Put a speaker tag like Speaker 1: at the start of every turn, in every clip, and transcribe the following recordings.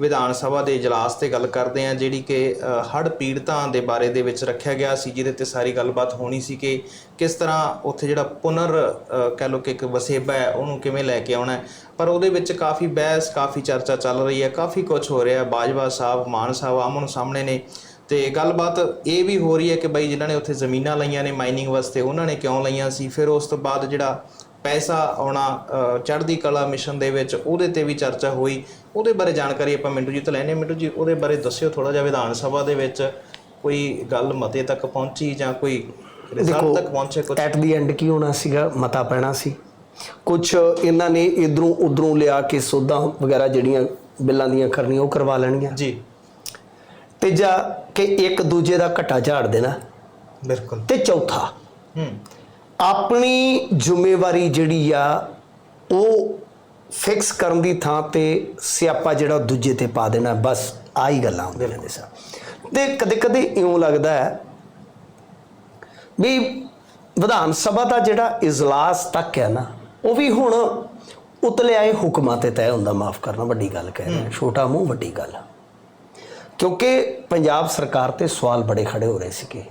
Speaker 1: ਵਿਧਾਨ ਸਭਾ ਦੇ ਇਜਲਾਸ ਤੇ ਗੱਲ ਕਰਦੇ ਹਾਂ, ਜਿਹੜੀ ਕਿ ਹੜ ਪੀੜਤਾਂ ਦੇ ਬਾਰੇ ਦੇ ਵਿੱਚ ਰੱਖਿਆ ਗਿਆ ਸੀ, ਜਿਹਦੇ ਤੇ ਸਾਰੀ ਗੱਲਬਾਤ ਹੋਣੀ ਸੀ ਕਿ ਕਿਸ ਤਰ੍ਹਾਂ ਉੱਥੇ ਜਿਹੜਾ ਪੁਨਰ ਕਹਿ ਲਓ ਕਿ ਇੱਕ ਵਸੇਬਾ ਹੈ, ਉਹਨੂੰ ਕਿਵੇਂ ਲੈ ਕੇ ਆਉਣਾ ਪਰ ਉਹਦੇ ਵਿੱਚ ਕਾਫੀ ਬਹਿਸ, ਕਾਫੀ ਚਰਚਾ ਚੱਲ ਰਹੀ ਹੈ, ਕਾਫੀ ਕੁਝ ਹੋ ਰਿਹਾ ਬਾਜਵਾ ਸਾਹਿਬ, ਮਾਨ ਸਾਹਿਬ ਆਮਣ ਸਾਹਮਣੇ ਨੇ ਤੇ ਗੱਲਬਾਤ ਇਹ ਵੀ ਹੋ ਰਹੀ ਹੈ ਕਿ ਬਈ ਜਿਨ੍ਹਾਂ ਨੇ ਉੱਥੇ ਜ਼ਮੀਨਾਂ ਲਈਆਂ ਨੇ ਮਾਈਨਿੰਗ ਵਾਸਤੇ, ਉਹਨਾਂ ਨੇ ਕਿਉਂ ਲਈਆਂ ਸੀ? ਫਿਰ ਉਸ ਤੋਂ ਬਾਅਦ ਜਿਹੜਾ ਪੈਸਾ ਆਉਣਾ ਚੜ੍ਹਦੀ ਕਲਾ ਮਿਸ਼ਨ ਦੇ ਵਿੱਚ ਉਹਦੇ ਤੇ ਵੀ ਚਰਚਾ ਹੋਈ। ਉਹਦੇ ਬਾਰੇ ਜਾਣਕਾਰੀ ਆਪਾਂ ਮਿੰਟੂ ਜੀ ਤੋਂ ਲੈਣੇ ਮਿੰਟੂ ਜੀ ਉਹਦੇ ਬਾਰੇ ਦੱਸਿਓ ਥੋੜਾ ਜਿਹਾ ਵਿਧਾਨ ਸਭਾ ਦੇ ਵਿੱਚ ਕੋਈ ਗੱਲ ਮਤੇ ਤੱਕ ਪਹੁੰਚੀ ਜਾਂ ਕੋਈ ਰਿਜ਼ਲਟ ਤੱਕ ਪਹੁੰਚੇ ਕੁਝ
Speaker 2: ਐਟ ਦੀ ਐਂਡ ਕੀ ਹੋਣਾ ਸੀਗਾ? ਮਤਾ ਪੈਣਾ ਸੀ। ਕੁਝ ਇਹਨਾਂ ਨੇ ਇਧਰੋਂ ਉਧਰੋਂ ਲਿਆ ਕੇ ਸੋਧਾਂ ਵਗੈਰਾ ਜਿਹੜੀਆਂ ਬਿੱਲਾਂ ਦੀਆਂ ਕਰਨੀਆਂ ਉਹ ਕਰਵਾ ਲੈਣੀਆਂ
Speaker 1: ਜੀ।
Speaker 2: ਤੀਜਾ ਕਿ ਇੱਕ ਦੂਜੇ ਦਾ ਘਟਾ ਝਾੜ ਦੇਣਾ।
Speaker 1: ਬਿਲਕੁਲ।
Speaker 2: ਤੇ ਚੌਥਾ
Speaker 1: ਹੂੰ।
Speaker 2: ਆਪਣੀ ਜ਼ਿੰਮੇਵਾਰੀ ਜਿਹੜੀ ਆ ਉਹ ਫਿਕਸ ਕਰਨ ਦੀ ਥਾਂ ਤੇ ਸਿਆਪਾ ਜਿਹੜਾ ਦੂਜੇ ਤੇ ਪਾ ਦੇਣਾ। ਬਸ ਆਹੀ ਗੱਲਾਂ ਹੁੰਦੀਆਂ ਨੇ ਸਾ ਤੇ ਕਦੇ ਕਦੇ ਇਉਂ ਲੱਗਦਾ ਹੈ ਵੀ ਵਿਧਾਨ ਸਭਾ ਦਾ ਜਿਹੜਾ ਇਜਲਾਸ ਤੱਕ ਹੈ ਨਾ ਉਹ ਵੀ ਹੁਣ ਉਤਲੇ ਆਏ ਹੁਕਮਾਂ ਤੇ ਤੈਅ ਹੁੰਦਾ। ਮਾਫ ਕਰਨਾ ਵੱਡੀ ਗੱਲ ਕਹਿ ਰਿਹਾ। ਛੋਟਾ ਮੂੰਹ ਵੱਡੀ ਗੱਲ। ਕਿਉਂਕਿ ਪੰਜਾਬ ਸਰਕਾਰ ਤੇ ਸਵਾਲ ਬੜੇ ਖੜੇ ਹੋ ਰਹੇ ਸੀਗੇ।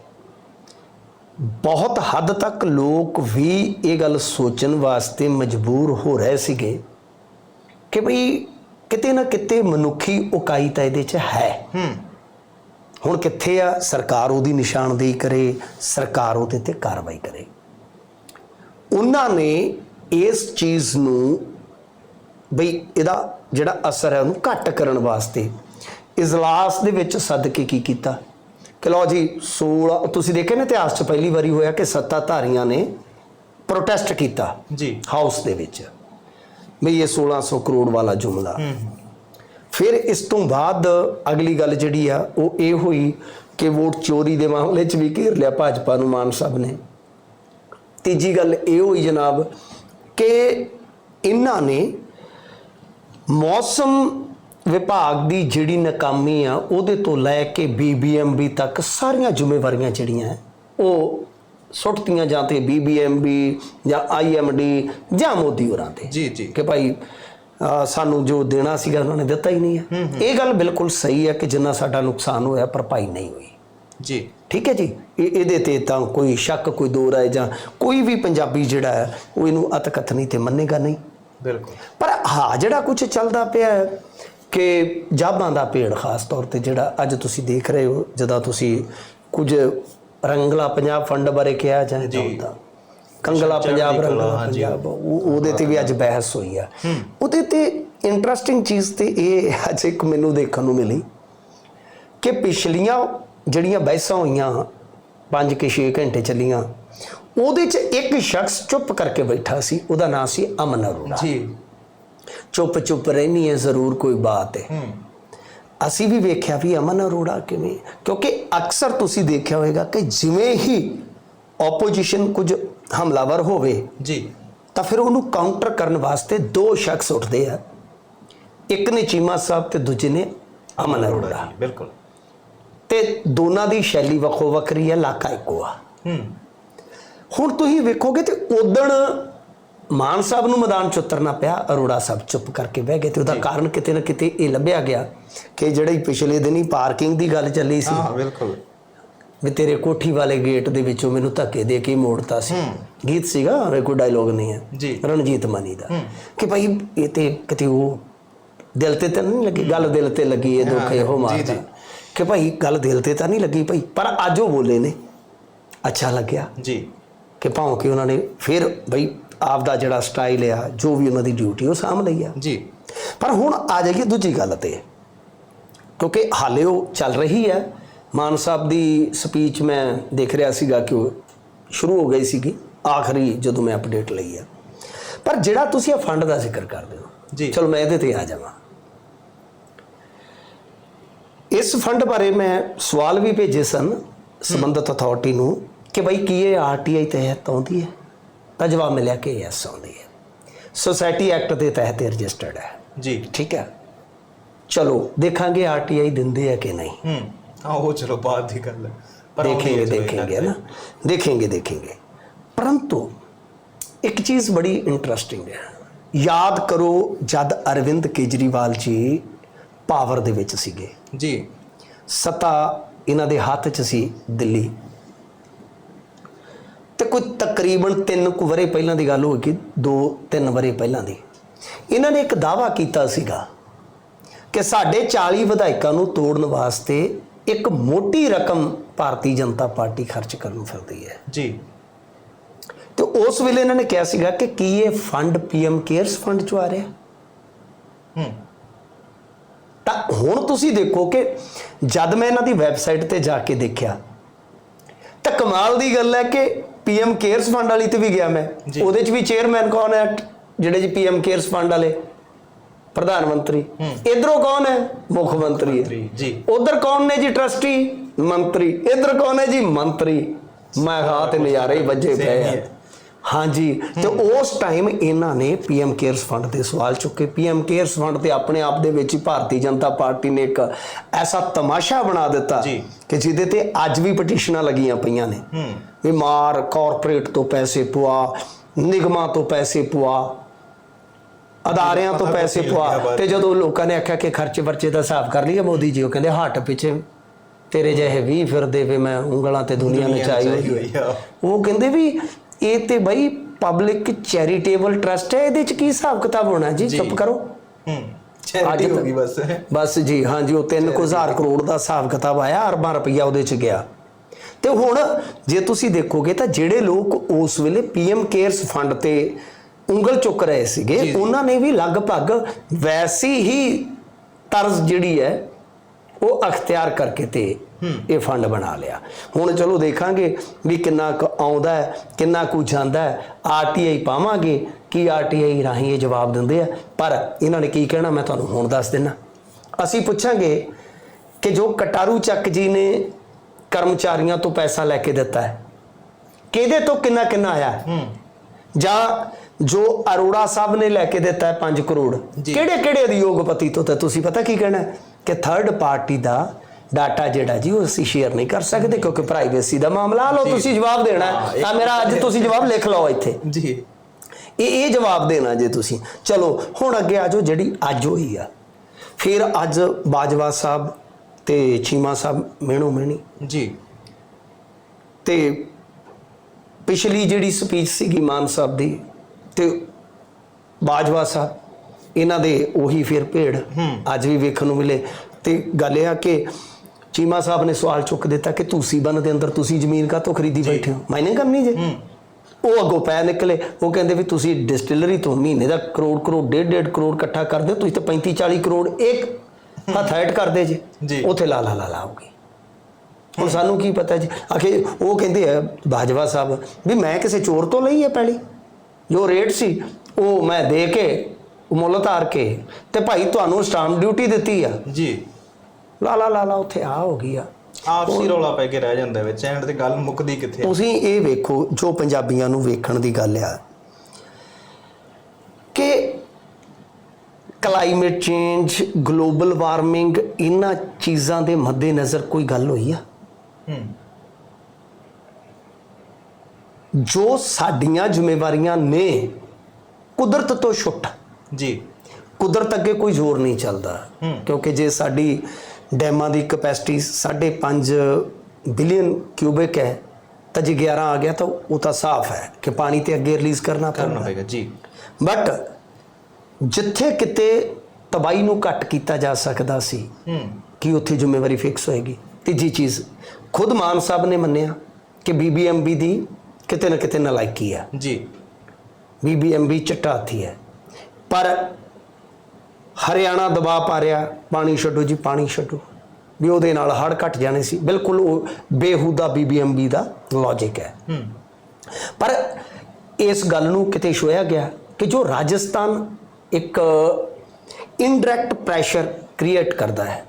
Speaker 2: ਬਹੁਤ ਹੱਦ ਤੱਕ ਲੋਕ ਵੀ ਇਹ ਗੱਲ ਸੋਚਣ ਵਾਸਤੇ ਮਜਬੂਰ ਹੋ ਰਹੇ ਸੀਗੇ ਕਿ ਭਈ ਕਿਤੇ ਨਾ ਕਿਤੇ ਮਨੁੱਖੀ ਉਕਾਈ ਤਾਂ ਇਹਦੇ 'ਚ ਹੈ।
Speaker 1: ਹੂੰ।
Speaker 2: ਹੁਣ ਕਿੱਥੇ ਆ? ਸਰਕਾਰ ਉਹਦੀ ਨਿਸ਼ਾਨਦੇਹੀ ਕਰੇ ਸਰਕਾਰ ਉਹਦੇ ਤੇ ਕਾਰਵਾਈ ਕਰੇ। ਉਹਨਾਂ ਨੇ ਇਸ ਚੀਜ਼ ਨੂੰ ਬਈ ਇਹਦਾ ਜਿਹੜਾ ਅਸਰ ਹੈ ਉਹਨੂੰ ਘੱਟ ਕਰਨ ਵਾਸਤੇ ਇਜਲਾਸ ਦੇ ਵਿੱਚ ਸੱਦ ਕੇ ਕੀ ਕੀਤਾ? ਕਿ ਲਓ ਜੀ 16 ਤੁਸੀਂ ਦੇਖਿਆ ਨਾ ਇਤਿਹਾਸ 'ਚ ਪਹਿਲੀ ਵਾਰੀ ਹੋਇਆ ਕਿ ਸੱਤਾਧਾਰੀਆਂ ਨੇ ਪ੍ਰੋਟੈਸਟ ਕੀਤਾ
Speaker 1: ਜੀ।
Speaker 2: ਹਾਊਸ ਦੇ ਵਿੱਚ ਵੀ ਇਹ 1600 ਕਰੋੜ ਵਾਲਾ ਜੁਮਲਾ। ਫਿਰ ਇਸ ਤੋਂ ਬਾਅਦ ਅਗਲੀ ਗੱਲ ਜਿਹੜੀ ਆ ਉਹ ਇਹ ਹੋਈ ਕਿ ਵੋਟ ਚੋਰੀ ਦੇ ਮਾਮਲੇ 'ਚ ਵੀ ਘੇਰ ਲਿਆ ਭਾਜਪਾ ਨੂੰ ਮਾਨ ਸਾਹਿਬ ਨੇ। ਤੀਜੀ ਗੱਲ ਇਹ ਹੋਈ ਜਨਾਬ ਕਿ ਇਹਨਾਂ ਨੇ ਮੌਸਮ ਵਿਭਾਗ ਦੀ ਜਿਹੜੀ ਨਾਕਾਮੀ ਆ ਉਹਦੇ ਤੋਂ ਲੈ ਕੇ ਬੀਬੀਐਮਬੀ ਤੱਕ ਸਾਰੀਆਂ ਜ਼ਿੰਮੇਵਾਰੀਆਂ ਜਿਹੜੀਆਂ ਹੈ, ਉਹ ਸੁੱਟਤੀਆਂ ਜਾਂ ਤੇ ਬੀਬੀਐਮਬੀ ਜਾਂ ਆਈਐਮਡੀ ਜਾਂ ਮੋਦੀ ਹੋਰਾਂ ਤੇ।
Speaker 1: ਜੀ ਜੀ।
Speaker 2: ਕਿ ਭਾਈ ਸਾਨੂੰ ਜੋ ਦੇਣਾ ਸੀਗਾ ਉਹਨਾਂ ਨੇ ਦਿੱਤਾ ਹੀ ਨਹੀਂ ਹੈ ਇਹ ਗੱਲ ਬਿਲਕੁਲ ਸਹੀ ਹੈ ਕਿ ਜਿੰਨਾ ਸਾਡਾ ਨੁਕਸਾਨ ਹੋਇਆ ਭਰਪਾਈ ਨਹੀਂ ਹੋਈ।
Speaker 1: ਜੀ।
Speaker 2: ਠੀਕ ਹੈ ਜੀ? ਇਹ ਇਹਦੇ ਤੇ ਤਾਂ ਕੋਈ ਸ਼ੱਕ ਕੋਈ ਦੋ ਰਾਏ ਜਾਂ ਕੋਈ ਵੀ ਪੰਜਾਬੀ ਜਿਹੜਾ ਹੈ ਉਹ ਇਹਨੂੰ ਅਤਕਥਨੀ ਤੇ ਮੰਨੇਗਾ ਨਹੀਂ।
Speaker 1: ਬਿਲਕੁਲ।
Speaker 2: ਪਰ ਹਾਂ ਜਿਹੜਾ ਕੁਝ ਚੱਲਦਾ ਪਿਆ ਹੈ ਕਿ ਜਾਬਾਂ ਦਾ ਪੇੜ ਖਾਸ ਤੌਰ ਤੇ ਜਿਹੜਾ ਅੱਜ ਤੁਸੀਂ ਦੇਖ ਰਹੇ ਹੋ ਜਦੋਂ ਤੁਸੀਂ ਕੁਝ ਰੰਗਲਾ ਪੰਜਾਬ ਫੰਡ ਬਾਰੇ ਕਿਹਾ ਜਾਏ ਤਾਂ ਉਹਦਾ ਕੰਗਲਾ ਪੰਜਾਬ ਰੰਗਲਾ। ਪੰਜਾਬ ਉਹ- ਉਹਦੇ ਤੇ ਵੀ ਅੱਜ ਬਹਿਸ ਹੋਈ ਆ। ਉਹਦੇ ਤੇ ਇੰਟਰਸਟਿੰਗ ਚੀਜ਼ ਤੇ ਇਹ ਅੱਜ ਇੱਕ ਮੈਨੂੰ ਦੇਖਣ ਨੂੰ ਮਿਲੀ ਕਿ ਪਿਛਲੀਆਂ ਜਿਹੜੀਆਂ ਬਹਿਸਾਂ ਹੋਈਆਂ 5 ਕਿ 6 ਘੰਟੇ ਚੱਲੀਆਂ ਉਹਦੇ 'ਚ ਇੱਕ ਸ਼ਖਸ ਚੁੱਪ ਕਰਕੇ ਬੈਠਾ ਸੀ ਉਹਦਾ ਨਾਮ ਸੀ ਅਮਨ ਅਰੋੜਾ।
Speaker 1: ਜੀ।
Speaker 2: ਚੁੱਪ ਚੁੱਪ ਰਹਿਣੀ ਹੈ ਜ਼ਰੂਰ ਕੋਈ ਬਾਤ ਹੈ। ਅਸੀਂ ਵੀ ਵੇਖਿਆ ਵੀ ਅਮਨ ਅਰੋੜਾ ਕਿਵੇਂ ਕਿਉਂਕਿ ਅਕਸਰ ਤੁਸੀਂ ਦੇਖਿਆ ਹੋਵੇਗਾ ਕਿ ਜਿਵੇਂ ਹੀ ਆਪੋਜੀਸ਼ਨ ਕੁਝ ਹਮਲਾਵਰ ਹੋਵੇ
Speaker 1: ਜੀ।
Speaker 2: ਤਾਂ ਫਿਰ ਉਹਨੂੰ ਕਾਊਂਟਰ ਕਰਨ ਵਾਸਤੇ ਦੋ ਸ਼ਖਸ ਉੱਠਦੇ ਆ। ਇੱਕ ਨੇ ਚੀਮਾ ਸਾਹਿਬ ਤੇ ਦੂਜੇ ਨੇ ਅਮਨ ਅਰੋੜਾ
Speaker 1: ਬਿਲਕੁਲ।
Speaker 2: ਤੇ ਦੋਨਾਂ ਦੀ ਸ਼ੈਲੀ ਵੱਖੋ ਵੱਖਰੀ ਹੈ ਇਲਾਕਾ ਇੱਕੋ ਆ।
Speaker 1: ਹੂੰ।
Speaker 2: ਹੁਣ ਤੁਸੀਂ ਵੇਖੋਗੇ ਤੇ ਉਦਣ ਮਾਨ ਸਾਹਿਬ ਨੂੰ ਮੈਦਾਨ ਚ ਉਤਰਨਾ ਪਿਆ ਅਰੋੜਾ ਸਾਹਿਬ ਚੁੱਪ ਕਰਕੇ ਬਹਿ ਗਏ ਤੇ ਉਹਦਾ ਕਾਰਨ ਕਿਤੇ ਨਾ ਕਿਤੇ ਇਹ ਲੱਭਿਆ ਗਿਆ ਕਿ ਜਿਹੜੀ ਪਿਛਲੇ ਦਿਨੀ ਪਾਰਕਿੰਗ ਦੀ ਗੱਲ ਚੱਲੀ ਸੀ।
Speaker 1: ਹਾਂ ਬਿਲਕੁਲ।
Speaker 2: ਵੀ ਤੇਰੇ ਕੋਠੀ ਵਾਲੇ ਗੇਟ ਦੇ ਵਿੱਚੋਂ ਮੈਨੂੰ ਧੱਕੇ ਦੇ ਕੇ ਮੋੜਤਾ ਸੀ। ਗੀਤ ਸੀਗਾ ਇਹ ਕੋਈ ਡਾਇਲੋਗ ਨਹੀਂ ਹੈ। ਰਣਜੀਤ ਮਾਨੀ ਦਾ। ਕਿ ਭਾਈ ਇਹ ਤੇ ਕਿਤੇ ਉਹ ਦਿਲ ਤੇ ਤਾਂ ਨਹੀਂ ਲੱਗੀ ਗੱਲ ਦਿਲ ਤੇ ਲੱਗੀ ਇਹ ਦੁੱਖ ਇਹੋ ਮਾਰਦਾ ਕਿ ਭਾਈ ਗੱਲ ਦਿਲ ਤੇ ਤਾਂ ਨਹੀਂ ਲੱਗੀ ਭਾਈ ਪਰ ਅੱਜ ਉਹ ਬੋਲੇ ਨੇ। ਅੱਛਾ ਲੱਗਿਆ।
Speaker 1: ਜੀ।
Speaker 2: ਕਿ ਭਾਵੇਂ ਕਿ ਉਹਨਾਂ ਨੇ ਫਿਰ ਬਈ ਆਪ ਦਾ ਜਿਹੜਾ ਸਟਾਈਲ ਆ ਜੋ ਵੀ ਉਹਨਾਂ ਦੀ ਡਿਊਟੀ ਉਹ ਸਾਂਭ ਲਈ ਆ।
Speaker 1: ਜੀ।
Speaker 2: ਪਰ ਹੁਣ ਆ ਜਾਈਏ ਦੂਜੀ ਗੱਲ ਤੇ। ਕਿਉਂਕਿ ਹਾਲੇ ਉਹ ਚੱਲ ਰਹੀ ਹੈ। ਮਾਨ ਸਾਹਿਬ ਦੀ ਸਪੀਚ ਮੈਂ ਦੇਖ ਰਿਹਾ ਸੀਗਾ ਕਿ ਉਹ ਸ਼ੁਰੂ ਹੋ ਗਈ ਸੀਗੀ ਆਖਰੀ ਜਦੋਂ ਮੈਂ ਅਪਡੇਟ ਲਈ ਆ। ਪਰ ਜਿਹੜਾ ਤੁਸੀਂ ਇਹ ਫੰਡ ਦਾ ਜ਼ਿਕਰ ਕਰਦੇ ਹੋ
Speaker 1: ਜੀ।
Speaker 2: ਚਲੋ ਮੈਂ ਇਹਦੇ ਤੇ ਆ ਜਾਵਾਂ। ਇਸ ਫੰਡ ਬਾਰੇ ਮੈਂ ਸਵਾਲ ਵੀ ਭੇਜੇ ਸਨ ਸੰਬੰਧਿਤ ਅਥਾਰਟੀ ਨੂੰ ਕਿ ਭਾਈ ਕੀ ਇਹ ਆਰਟੀਆਈ ਤਹਿਤ ਆਉਂਦੀ ਹੈ? ਤਾਂ ਜਵਾਬ ਮਿਲਿਆ ਕਿ ਯੈਸ ਆਉਂਦੀ ਹੈ ਸੋਸਾਇਟੀ ਐਕਟ ਦੇ ਤਹਿਤ ਇਹ ਰਜਿਸਟਰਡ ਹੈ
Speaker 1: ਜੀ
Speaker 2: ਠੀਕ ਹੈ ਚਲੋ ਦੇਖਾਂਗੇ ਆਰਟੀਆਈ ਦਿੰਦੇ ਆ ਕਿ ਨਹੀਂ
Speaker 1: ਹੂੰ ਹਾਂ ਉਹ ਚਲੋ ਬਾਅਦ ਦੀ ਗੱਲ ਹੈ ਪਰ ਆਉਂਦੀ
Speaker 2: देखेंगे
Speaker 1: ਹੈ ਚਲੋ
Speaker 2: देखेंगे
Speaker 1: ਇਹਨਾਂ
Speaker 2: ना देखेंगे देखेंगे परंतु ਇੱਕ ਚੀਜ਼ ਬੜੀ ਇੰਟਰਸਟਿੰਗ ਹੈ ਯਾਦ ਕਰੋ ਜਦ ਅਰਵਿੰਦ ਕੇਜਰੀਵਾਲ ਜੀ ਪਾਵਰ ਦੇ ਵਿੱਚ ਸੀਗੇ
Speaker 1: ਜੀ
Speaker 2: ਸੱਤਾ ਇਹਨਾਂ ਦੇ ਹੱਥ 'ਚ ਸੀ ਦਿੱਲੀ ਤੇ ਕੋਈ ਤਕਰੀਬਨ 3 ਕੁ ਵਰੇ ਪਹਿਲਾਂ ਦੀ ਗੱਲ ਹੋਈ ਕਿ 2-3 ਵਰੇ ਪਹਿਲਾਂ ਦੀ। ਇਹਨਾਂ ਨੇ ਇੱਕ ਦਾਵਾ ਕੀਤਾ ਸੀਗਾ ਕਿ ਸਾਡੇ 40 ਵਿਧਾਇਕਾਂ ਨੂੰ ਤੋੜਨ ਵਾਸਤੇ ਇੱਕ ਮੋਟੀ ਰਕਮ ਭਾਰਤੀ ਜਨਤਾ ਪਾਰਟੀ ਖਰਚ ਕਰਨ ਫਿਰਦੀ ਹੈ।
Speaker 1: ਜੀ।
Speaker 2: ਤੇ ਉਸ ਵੇਲੇ ਇਹਨਾਂ ਨੇ ਕਿਹਾ ਸੀਗਾ ਕਿ ਕੀ ਇਹ ਫੰਡ ਪੀਐਮ ਕੇਅਰਸ ਫੰਡ ਚੋਂ ਆ ਰਿਹਾ?
Speaker 1: ਹੂੰ।
Speaker 2: ਤਾਂ ਹੁਣ ਤੁਸੀਂ ਦੇਖੋ ਕਿ ਜਦ ਮੈਂ ਇਹਨਾਂ ਦੀ ਵੈਬਸਾਈਟ ਤੇ ਜਾ ਕੇ ਦੇਖਿਆ ਤਾਂ ਕਮਾਲ ਦੀ ਗੱਲ ਹੈ ਕਿ ਪੀਐਮ ਕੇਅਰਸ ਫੰਡ ਵਾਲੀ ਤੇ ਵੀ ਗਿਆ ਮੈਂ। ਉਹਦੇ 'ਚ ਵੀ ਚੇਅਰਮੈਨ ਕੌਣ ਹੈ? ਜਿਹੜੇ ਜੀ ਪੀਐਮ ਕੇਅਰਸ ਫੰਡ ਵਾਲੇ। ਪ੍ਰਧਾਨ ਮੰਤਰੀ। ਇਧਰੋਂ ਕੌਣ ਹੈ? ਮੁੱਖ ਮੰਤਰੀ ਹੈ।
Speaker 1: ਜੀ।
Speaker 2: ਉਧਰ ਕੌਣ ਨੇ ਜੀ ਟਰਸਟੀ ਮੰਤਰੀ। ਇਧਰ ਕੌਣ ਹੈ ਜੀ? ਮੰਤਰੀ। ਮੈਂ ਕਿਹਾ ਤੇ ਨਜ਼ਾਰੇ ਹੀ ਵੱਜੇ ਪਏ ਆ। ਹਾਂਜੀ। ਤੇ ਉਸ ਟਾਈਮ ਇਹਨਾਂ ਨੇ ਪੀਐਮ ਕੇਅਰਸ ਫੰਡ ਦੇ ਸਵਾਲ ਚੁੱਕੇ। ਪੀਐਮ ਕੇਅਰਸ ਫੰਡ ਤੇ ਆਪਣੇ ਆਪ ਦੇ ਵਿੱਚ ਹੀ ਭਾਰਤੀ ਜਨਤਾ ਪਾਰਟੀ ਨੇ ਇੱਕ ਐਸਾ ਤਮਾਸ਼ਾ ਬਣਾ ਦਿੱਤਾ।
Speaker 1: ਜੀ।
Speaker 2: ਕਿ ਜਿਹਦੇ ਤੇ ਅੱਜ ਵੀ ਪਟੀਸ਼ਨਾਂ ਲੱਗੀਆਂ ਪਈਆਂ ਨੇ।
Speaker 1: ਹੂੰ।
Speaker 2: ਵੀ ਮਾਰ ਕਾਰਪੋਰੇਟ ਤੋਂ ਪੈਸੇ ਪਵਾ ਨਿਗਮਾਂ ਤੋਂ ਪੈਸੇ ਪਵਾ ਅਦਾਰਿਆਂ ਤੋਂ ਪੈਸੇ
Speaker 1: ਬਾਅਦ
Speaker 2: ਤੇ ਜਦੋਂ ਲੋਕਾਂ ਨੇ ਆਖਿਆ ਕਿ ਖਰਚੇ ਵਰਚੇ ਦਾ ਹਿਸਾਬ ਕਰ ਲਈਏ ਮੋਦੀ ਜੀ ਉਹ ਕਹਿੰਦੇ ਹੱਟ ਪਿੱਛੇ ਤੇਰੇ ਜਿਹੇ 20 ਫਿਰਦੇ ਵੇ ਮੈਂ ਉਂਗਲਾਂ ਤੇ ਦੁਨੀਆ ਨਚਾਈ ਹੋਈ। ਉਹ ਕਹਿੰਦੇ ਵੀ ਇਹ ਤੇ ਬਈ ਪਬਲਿਕ ਚੈਰੀਟੇਬਲ ਟਰਸਟ ਹੈ ਇਹਦੇ ਚ ਕੀ ਹਿਸਾਬ ਕਿਤਾਬ ਹੋਣਾ ਜੀ?
Speaker 1: ਜੀ।
Speaker 2: ਚੁੱਪ ਕਰੋ।
Speaker 1: ਹੂੰ। ਚੈਰਿਟੀ ਹੋ ਗਈ ਬਸ।
Speaker 2: ਬਸ ਜੀ ਹਾਂਜੀ ਉਹ 3000 ਕਰੋੜ ਦਾ ਹਿਸਾਬ ਕਿਤਾਬ ਆਇਆ ਅਰਬਾਂ ਰੁਪਈਆ ਉਹਦੇ ਚ ਗਿਆ। ਤੇ ਹੁਣ ਜੇ ਤੁਸੀਂ ਦੇਖੋਗੇ ਤਾਂ ਜਿਹੜੇ ਲੋਕ ਉਸ ਵੇਲੇ ਪੀਐਮ ਕੇਅਰਸ ਫੰਡ ਤੇ ਉਂਗਲ ਚੁੱਕ ਰਹੇ ਸੀਗੇ। ਉਹਨਾਂ ਨੇ ਵੀ ਲਗਭਗ ਵੈਸੀ ਹੀ ਤਰਜ਼ ਜਿਹੜੀ ਹੈ ਉਹ ਅਖਤਿਆਰ ਕਰਕੇ ਤੇ ਇਹ ਫੰਡ ਬਣਾ ਲਿਆ। ਹੁਣ ਚਲੋ ਦੇਖਾਂਗੇ ਵੀ ਕਿੰਨਾ ਕੁ ਆਉਂਦਾ ਹੈ ਕਿੰਨਾ ਕੁ ਜਾਂਦਾ ਹੈ। ਆਰਟੀਆਈ ਪਾਵਾਂਗੇ ਕੀ ਆਰਟੀਆਈ ਰਾਹੀਂ ਇਹ ਜਵਾਬ ਦਿੰਦੇ ਆ। ਪਰ ਇਹਨਾਂ ਨੇ ਕੀ ਕਹਿਣਾ ਮੈਂ ਤੁਹਾਨੂੰ ਹੁਣ ਦੱਸ ਦਿੰਨਾ। ਅਸੀਂ ਪੁੱਛਾਂਗੇ ਕਿ ਜੋ ਕਟਾਰੂ ਚੱਕ ਜੀ ਨੇ ਕਰਮਚਾਰੀਆਂ ਤੋਂ ਪੈਸਾ ਲੈ ਕੇ ਦਿੱਤਾ ਹੈ ਕਿਹਦੇ ਤੋਂ ਕਿੰਨਾ ਕਿੰਨਾ ਆਇਆ? ਜਾਂ ਜੋ ਅਰੋੜਾ ਸਾਹਿਬ ਨੇ ਲੈ ਕੇ ਦਿੱਤਾ ਹੈ 5 ਕਰੋੜ। ਕਿਹੜੇ ਕਿਹੜੇ ਉਦਯੋਗਪਤੀ ਤੋਂ ਤਾਂ ਤੁਸੀਂ ਪਤਾ ਕੀ ਕਹਿਣਾ? ਕਿ ਥਰਡ ਪਾਰਟੀ ਦਾ ਡਾਟਾ ਜਿਹੜਾ ਜੀ ਉਹ ਅਸੀਂ ਸ਼ੇਅਰ ਨਹੀਂ ਕਰ ਸਕਦੇ ਕਿਉਂਕਿ ਪ੍ਰਾਈਵੇਸੀ ਦਾ ਮਾਮਲਾ।
Speaker 1: ਜੀ।
Speaker 2: ਤੁਸੀਂ ਜਵਾਬ ਦੇਣਾ। ਤਾਂ ਮੇਰਾ ਅੱਜ ਤੁਸੀਂ ਜਵਾਬ ਲਿਖ ਲਓ ਇੱਥੇ।
Speaker 1: ਜੀ।
Speaker 2: ਇਹ ਇਹ ਜਵਾਬ ਦੇਣਾ ਜੇ ਤੁਸੀਂ। ਚਲੋ ਹੁਣ ਅੱਗੇ ਆਜੋ ਜਿਹੜੀ ਅੱਜ ਹੋਈ ਆ। ਫਿਰ ਅੱਜ ਬਾਜਵਾ ਸਾਹਿਬ ਤੇ ਚੀਮਾ ਸਾਹਿਬ ਮਿਹਣੋ ਮਿਹਣੀ।
Speaker 1: ਜੀ।
Speaker 2: ਤੇ ਪਿਛਲੀ ਜਿਹੜੀ ਸਪੀਚ ਸੀਗੀ ਮਾਨ ਸਾਹਿਬ ਦੀ ਤੇ ਬਾਜਵਾ ਸਾਹਿਬ ਇਹਨਾਂ ਦੇ ਉਹੀ ਫਿਰ ਭੇੜ ਅੱਜ ਵੀ ਵੇਖਣ ਨੂੰ ਮਿਲੇ। ਤੇ ਗੱਲ ਇਹ ਆ ਕਿ ਚੀਮਾ ਸਾਹਿਬ ਨੇ ਸਵਾਲ ਚੁੱਕ ਦਿੱਤਾ ਕਿ ਤੁਸੀਂ ਬਨ ਦੇ ਅੰਦਰ ਤੁਸੀਂ ਜ਼ਮੀਨ ਕਾਹਤੋਂ ਖਰੀਦੀ ਬੈਠੇ ਹੋ? ਮਾਈਨਿੰਗ ਕਰਨੀ ਜੇ? ਉਹ ਅੱਗੋਂ ਪੈ ਨਿਕਲੇ। ਉਹ ਕਹਿੰਦੇ ਵੀ ਤੁਸੀਂ ਡਿਸਟਿਲਰੀ ਤੋਂ ਮਹੀਨੇ ਦਾ ਕਰੋੜ ਕਰੋੜ ਡੇਢ ਡੇਢ ਕਰੋੜ ਇਕੱਠਾ ਕਰਦੇ ਹੋ ਤੁਸੀਂ ਤਾਂ 35 40 ਕਰੋੜ ਇੱਕ ਹੱਥ ਹੈਟ ਕਰਦੇ
Speaker 1: ਜੀ।
Speaker 2: ਉੱਥੇ ਲਾ ਲਾ ਲਾ ਲਾਓਗੇ ਹੁਣ ਸਾਨੂੰ ਕੀ ਪਤਾ ਜੀ? ਆਖੇ ਉਹ ਕਹਿੰਦੇ ਆ ਬਾਜਵਾ ਸਾਹਿਬ ਵੀ ਮੈਂ ਕਿਸੇ ਚੋਰ ਤੋਂ ਲਈ ਹੈ ਪਹਿਲੀ ਜੋ ਰੇਟ ਸੀ ਉਹ ਮੈਂ ਦੇ ਕੇ ਮੁੱਲ ਤਾਰ ਕੇ ਤੇ ਭਾਈ ਤੁਹਾਨੂੰ ਸਟਾਂਪ ਡਿਊਟੀ ਦਿੱਤੀ ਆ।
Speaker 1: ਜੀ।
Speaker 2: ਲਾ ਲਾ ਲਾ ਲਾ ਉੱਥੇ ਆ ਹੋ ਗਈ ਆ।
Speaker 1: ਆਪਸੀ ਰੌਲਾ ਪੈ ਕੇ ਰਹਿ ਜਾਂਦਾ ਵਿੱਚ ਐਂਡ ਤੇ ਗੱਲ ਮੁੱਕਦੀ ਕਿੱਥੇ?
Speaker 2: ਤੁਸੀਂ ਇਹ ਵੇਖੋ ਜੋ ਪੰਜਾਬੀਆਂ ਨੂੰ ਵੇਖਣ ਦੀ ਗੱਲ ਆ ਕਿ ਕਲਾਈਮੇਟ ਚੇਂਜ ਗਲੋਬਲ ਵਾਰਮਿੰਗ ਇਹਨਾਂ ਚੀਜ਼ਾਂ ਦੇ ਮੱਦੇ ਨਜ਼ਰ ਕੋਈ ਗੱਲ ਹੋਈ ਆ? ਜੋ ਸਾਡੀਆਂ ਜ਼ਿੰਮੇਵਾਰੀਆਂ ਨੇ ਕੁਦਰਤ ਤੋਂ ਛੁੱਟ।
Speaker 1: ਜੀ।
Speaker 2: ਕੁਦਰਤ ਅੱਗੇ ਕੋਈ ਜ਼ੋਰ ਨਹੀਂ ਚੱਲਦਾ। ਕਿਉਂਕਿ ਜੇ ਸਾਡੀ ਡੈਮਾਂ ਦੀ ਕਪੈਸਿਟੀ 5.5 ਬਿਲੀਅਨ ਕਿਊਬਿਕ ਹੈ ਤਾਂ ਜੇ 11 ਆ ਗਿਆ ਤਾਂ ਉਹ ਤਾਂ ਸਾਫ਼ ਹੈ ਕਿ ਪਾਣੀ ਤੇ ਅੱਗੇ ਰਿਲੀਜ਼ ਕਰਨਾ
Speaker 1: ਕਰਨਾ
Speaker 2: ਪੈਣਾ
Speaker 1: ਪਏਗਾ ਜੀ।
Speaker 2: ਬਟ ਜਿੱਥੇ ਕਿਤੇ ਤਬਾਈ ਨੂੰ ਘੱਟ ਕੀਤਾ ਜਾ ਸਕਦਾ ਸੀ
Speaker 1: ਹੂੰ।
Speaker 2: ਕਿ ਉੱਥੇ ਜ਼ਿੰਮੇਵਾਰੀ ਫਿਕਸ ਹੋਏਗੀ? ਤੀਜੀ ਚੀਜ਼ ਖੁਦ ਮਾਨ ਸਾਹਿਬ ਨੇ ਮੰਨਿਆ ਕਿ ਬੀਬੀਐਮਬੀ ਦੀ ਕਿਤੇ ਨਾ ਕਿਤੇ ਨਲਾਇਕੀ ਹੈ।
Speaker 1: ਜੀ।
Speaker 2: ਬੀਬੀਐਮਬੀ ਚਿੱਟਾ ਹਾਥੀ ਹੈ। ਪਰ ਹਰਿਆਣਾ ਦਬਾਅ ਪਾ ਰਿਹਾ ਪਾਣੀ ਛੱਡੋ ਜੀ ਪਾਣੀ ਛੱਡੋ। ਵੀ ਉਹਦੇ ਨਾਲ ਹੜ ਘਟ ਜਾਣੇ ਸੀ। ਬਿਲਕੁਲ ਉਹ ਬੇਹੂਦਾ ਬੀਬੀਐਮਬੀ ਦਾ ਲੌਜੀਕ ਹੈ। ਪਰ ਇਸ ਗੱਲ ਨੂੰ ਕਿਤੇ ਛੋਇਆ ਗਿਆ ਕਿ ਜੋ ਰਾਜਸਥਾਨ ਇੱਕ ਇਨਡਾਇਰੈਕਟ ਪ੍ਰੈਸ਼ਰ ਕ੍ਰੀਏਟ ਕਰਦਾ ਹੈ।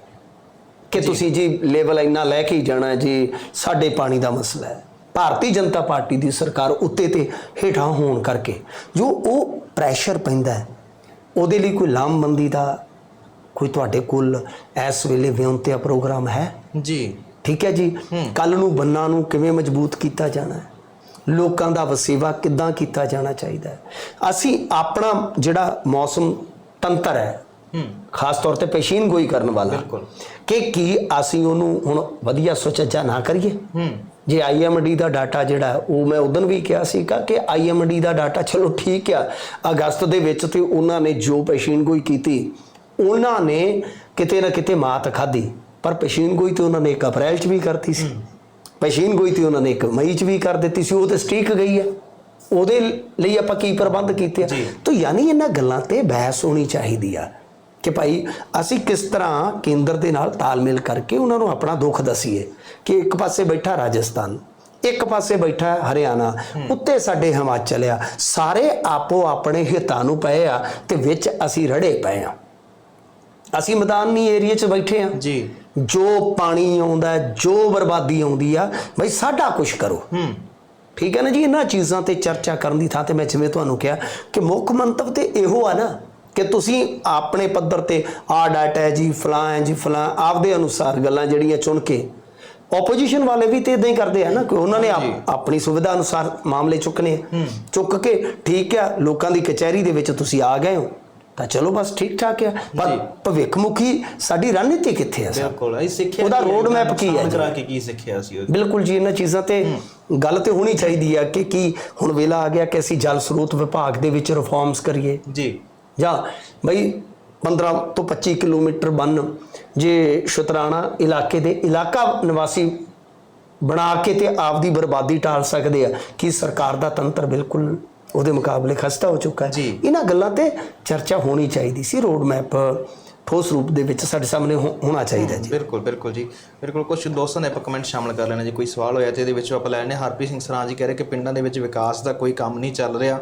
Speaker 2: ਕਿ ਤੁਸੀਂ ਜੀ ਲੈਵਲ ਇੰਨਾ ਲੈ ਕੇ ਹੀ ਜਾਣਾ ਜੀ ਸਾਡੇ ਪਾਣੀ ਦਾ ਮਸਲਾ ਹੈ। ਭਾਰਤੀ ਜਨਤਾ ਪਾਰਟੀ ਦੀ ਸਰਕਾਰ ਉੱਤੇ ਤੇ ਹੇਠਾਂ ਹੋਣ ਕਰਕੇ ਜੋ ਉਹ ਪ੍ਰੈਸ਼ਰ ਪੈਂਦਾ ਹੈ ਉਹਦੇ ਲਈ ਕੋਈ ਲਾਮਬੰਦੀ ਦਾ ਕੋਈ ਤੁਹਾਡੇ ਕੋਲ ਇਸ ਵੇਲੇ ਵਿਉਂਤਿਆ ਪ੍ਰੋਗਰਾਮ ਹੈ?
Speaker 1: ਜੀ।
Speaker 2: ਠੀਕ ਹੈ ਜੀ। ਕੱਲ ਨੂੰ ਬੰਨਾਂ ਨੂੰ ਕਿਵੇਂ ਮਜ਼ਬੂਤ ਕੀਤਾ ਜਾਣਾ ਹੈ? ਲੋਕਾਂ ਦਾ ਵਸੇਵਾ ਕਿੱਦਾਂ ਕੀਤਾ ਜਾਣਾ ਚਾਹੀਦਾ ਹੈ? ਅਸੀਂ ਆਪਣਾ ਜਿਹੜਾ ਮੌਸਮ ਤੰਤਰ ਹੈ
Speaker 1: ਹੂੰ
Speaker 2: ਖਾਸ ਤੌਰ ਤੇ ਪੇਸ਼ੀਨ ਗੋਈ ਕਰਨ ਵਾਲਾ। ਕਿ ਕੀ ਅਸੀਂ ਉਹਨੂੰ ਹੁਣ ਵਧੀਆ ਸੁਚੱਜਾ ਨਾ ਕਰੀਏ?
Speaker 1: ਹੂੰ।
Speaker 2: ਜੇ ਆਈਐਮਡੀ ਦਾ ਡਾਟਾ ਜਿਹੜਾ ਉਹ ਮੈਂ ਉਦੋਂ ਵੀ ਕਿਹਾ ਸੀਗਾ ਕਿ ਆਈਐਮਡੀ ਦਾ ਡਾਟਾ ਚਲੋ ਠੀਕ ਆ ਅਗਸਤ ਦੇ ਵਿੱਚ ਤੇ ਉਹਨਾਂ ਨੇ ਜੋ ਪੇਸ਼ੀਨ ਗੋਈ ਕੀਤੀ ਉਹਨਾਂ ਨੇ ਕਿਤੇ ਨਾ ਕਿਤੇ ਮਾਤ ਖਾਧੀ। ਪਰ ਪੇਸ਼ੀਨ ਗੋਈ ਤੇ ਉਹਨਾਂ ਨੇ 1 ਅਪ੍ਰੈਲ 'ਚ ਵੀ ਕਰਤੀ ਸੀ। ਪੇਸ਼ੀਨ ਗੋਈ ਤੇ ਉਹਨਾਂ ਨੇ 1 ਮਈ 'ਚ ਵੀ ਕਰ ਦਿੱਤੀ ਸੀ ਉਹ ਤੇ ਸਟ੍ਰੀਕ ਗਈ ਹੈ ਉਹਦੇ ਲਈ ਆਪਾਂ ਕੀ ਪ੍ਰਬੰਧ ਕੀਤੇ ਆ। ਤਾਂ ਯਾਨੀ ਇਹਨਾਂ ਗੱਲਾਂ ਤੇ ਬਹਿਸ ਹੋਣੀ ਚਾਹੀਦੀ ਆ। ਕਿ ਭਾਈ ਅਸੀਂ ਕਿਸ ਤਰ੍ਹਾਂ ਕੇਂਦਰ ਦੇ ਨਾਲ ਤਾਲਮੇਲ ਕਰਕੇ ਉਹਨਾਂ ਨੂੰ ਆਪਣਾ ਦੁੱਖ ਦਸੀਏ ਕਿ ਇੱਕ ਪਾਸੇ ਬੈਠਾ ਰਾਜਸਥਾਨ ਇੱਕ ਪਾਸੇ ਬੈਠਾ ਹਰਿਆਣਾ ਉੱਤੇ ਸਾਡੇ ਹਿਮਾਚਲ ਆ ਸਾਰੇ ਆਪੋ ਆਪਣੇ ਹਿੱਤਾਂ ਨੂੰ ਪਏ ਆ ਤੇ ਵਿੱਚ ਅਸੀਂ ਰੜੇ ਪਏ ਆ। ਅਸੀਂ ਮੈਦਾਨੀ ਏਰੀਆ 'ਚ ਬੈਠੇ ਆ।
Speaker 1: ਜੀ।
Speaker 2: ਜੋ ਪਾਣੀ ਆਉਂਦਾ ਜੋ ਬਰਬਾਦੀ ਆਉਂਦੀ ਆ ਭਾਈ ਸਾਡਾ ਕੁਝ ਕਰੋ।
Speaker 1: ਹੂੰ।
Speaker 2: ਠੀਕ ਹੈ ਨਾ ਜੀ? ਇਹਨਾਂ ਚੀਜ਼ਾਂ ਤੇ ਚਰਚਾ ਕਰਨ ਦੀ ਥਾਂ ਤੇ ਮੈਂ ਜਿਵੇਂ ਤੁਹਾਨੂੰ ਕਿਹਾ ਕਿ ਮੁੱਖ ਮੰਤਵ ਤੇ ਇਹੋ ਆ ਨਾ ਕਿ ਤੁਸੀਂ ਆਪਣੇ ਪੱਧਰ ਤੇ ਆ ਡਾਟਾ ਹੈ ਜੀ ਫਲਾਂ ਹੈ ਜੀ ਫਲਾਂ ਆਪਦੇ ਅਨੁਸਾਰ ਗੱਲਾਂ ਜਿਹੜੀਆਂ ਚੁਣ ਕੇ ਆਪੋਜੀਸ਼ਨ ਵਾਲੇ ਵੀ ਤੇ ਇਦਾਂ ਹੀ ਕਰਦੇ ਆ ਨਾ ਕਿ ਉਹਨਾਂ ਨੇ ਆਪ- ਆਪਣੀ ਸੁਵਿਧਾ ਅਨੁਸਾਰ ਮਾਮਲੇ ਚੁੱਕਨੇ ਚੁੱਕ ਕੇ ਠੀਕ ਆ ਲੋਕਾਂ ਦੀ ਕਚਹਿਰੀ ਦੇ ਵਿੱਚ ਤੁਸੀਂ ਆ ਗਏ ਹੋ ਤਾਂ ਚਲੋ ਬਸ ਠੀਕ ਠਾਕ ਆ ਪਰ ਭਵਿੱਖ ਮੁਖੀ ਸਾਡੀ ਰਣਨੀਤੀ ਕਿੱਥੇ ਆ
Speaker 1: ਬਿਲਕੁਲ ਅਸੀਂ ਸਿੱਖਿਆ
Speaker 2: ਉਹਦਾ road map ਕੀ ਹੈ?
Speaker 1: ਕਰਾ ਕੇ ਕੀ ਸਿੱਖਿਆ ਸੀ ਉਹ
Speaker 2: ਬਿਲਕੁਲ ਜੀ ਇਹਨਾਂ ਚੀਜ਼ਾਂ ਤੇ ਗੱਲ ਤੇ ਹੋਣੀ ਚਾਹੀਦੀ ਆ ਕਿ ਕੀ ਹੁਣ ਵੇਲਾ ਆ ਗਿਆ ਕਿ ਅਸੀਂ ਜਲ ਸਰੋਤ ਵਿਭਾਗ ਦੇ ਵਿੱਚ ਰਿਫਾਰਮਸ ਕਰੀਏ।
Speaker 1: ਜੀ।
Speaker 2: ਜਾਂ ਬਈ 15 ਤੋਂ 25 ਕਿਲੋਮੀਟਰ ਬੰਨ ਜੇ ਸ਼ੁਤਰਾਣਾ ਇਲਾਕੇ ਦੇ ਇਲਾਕਾ ਨਿਵਾਸੀ ਬਣਾ ਕੇ ਤੇ ਆਪਦੀ ਬਰਬਾਦੀ ਟਾਲ ਸਕਦੇ ਆ ਕੀ ਸਰਕਾਰ ਦਾ ਤੰਤਰ ਬਿਲਕੁਲ ਉਹਦੇ ਮੁਕਾਬਲੇ ਖਸਤਾ ਹੋ ਚੁੱਕਾ ਹੈ। ਇਹਨਾਂ ਗੱਲਾਂ ਤੇ ਚਰਚਾ ਹੋਣੀ ਚਾਹੀਦੀ ਸੀ ਰੋਡ ਮੈਪ ਠੋਸ ਰੂਪ ਦੇ ਵਿੱਚ ਸਾਡੇ ਸਾਹਮਣੇ ਹੋਣਾ ਚਾਹੀਦਾ ਜੀ।
Speaker 1: ਬਿਲਕੁਲ ਬਿਲਕੁਲ ਜੀ। ਬਿਲਕੁਲ ਕੁਝ ਦੋਸਤਾਂ ਨੇ ਆਪਾਂ ਕਮੈਂਟ ਸ਼ਾਮਲ ਕਰ ਲੈਣਾ ਜੇ ਕੋਈ ਸਵਾਲ ਹੋਇਆ ਤੇ ਇਹਦੇ ਵਿੱਚ ਆਪਾਂ ਲੈਣੇ ਹਰਪ੍ਰੀਤ ਸਿੰਘ ਸਰਾਂ ਜੀ ਕਹਿ ਰਹੇ ਕਿ ਪਿੰਡਾਂ ਦੇ ਵਿੱਚ ਵਿਕਾਸ ਦਾ ਕੋਈ ਕੰਮ ਨਹੀਂ ਚੱਲ ਰਿਹਾ।